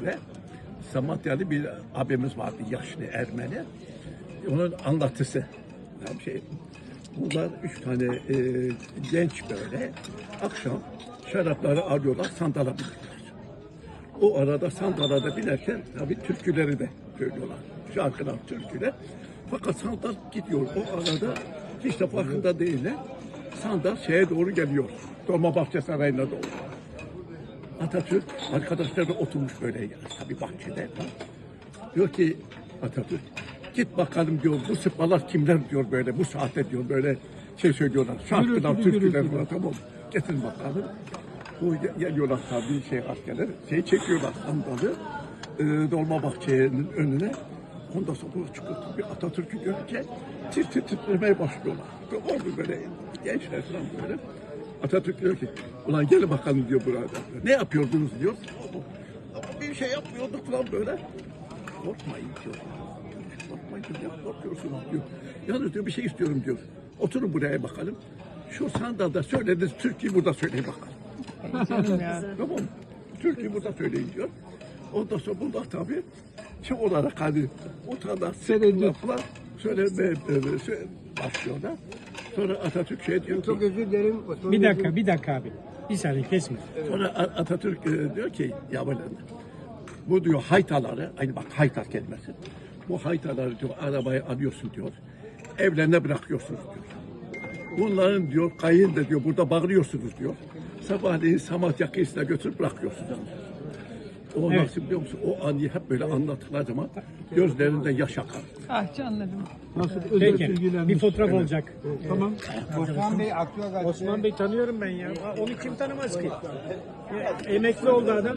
Çanakkale. Samatyalı bir abimiz vardı yaşlı Ermeni. Onun anlatısı. Tam şey, bunlar üç tane e, genç böyle akşam şarapları alıyorlar sandala biniyorlar. O arada sandala da binerken tabii türküleri de söylüyorlar. Şarkılar, türküler. Fakat sandal gidiyor. O arada hiç de farkında değiller. Sandal şeye doğru geliyor. Dolmabahçe Sarayı'na doğru. Atatürk arkadaşları oturmuş böyle yani, tabii bahçede. Diyor ki Atatürk git bakalım diyor bu sıpalar kimler diyor böyle bu saatte diyor böyle şey söylüyorlar. Şarkılar, türküler var tamam. Getirin bakalım. Bu ge- geliyorlar tabii şey askerler şey çekiyorlar sandalı e, Dolmabahçe'nin önüne. Ondan sonra çıkıp bir Atatürk'ü görünce tir tir titremeye başlıyorlar. Oldu böyle gençler falan böyle. Atatürk diyor ki ulan gelin bakalım diyor burada. Ne yapıyordunuz diyor. Bir şey yapmıyorduk falan böyle. Korkmayın diyor. Korkmayın diyor. Korkuyorsunuz diyor. Yalnız diyor bir şey istiyorum diyor. Oturun buraya bakalım. Şu sandalda söylediğiniz Türkiye burada söyleyin bakalım. tamam? Türkiye burada söyleyin diyor. Ondan sonra bunlar tabii şey olarak hani utanlar, Tereddüt. sıkıntılar söylemeye e, söyle- başlıyorlar. Sonra Atatürk şey diyor ki, Çok özür dilerim. Osman Bir dakika, bir dakika abi. Bir saniye kesme. Sonra A- Atatürk e, diyor ki ya böyle bu diyor haytaları, aynı bak hayta kelimesi. Bu haytaları diyor arabaya alıyorsun diyor. Evlerine bırakıyorsunuz diyor. Bunların diyor kayın da diyor burada bağlıyorsunuz diyor. Sabahleyin Samatya kıyısına götürüp bırakıyorsunuz. O Evet. nasıl biliyor musun? O anıyı hep böyle anlattıkları zaman gözlerinde yaş akar. Ah canlarım. Nasıl özel Peki, bir fotoğraf olacak. Tamam. Osman Bey Akyol Osman Bey tanıyorum ben ya. Onu kim tanımaz ki? Emekli oldu adam.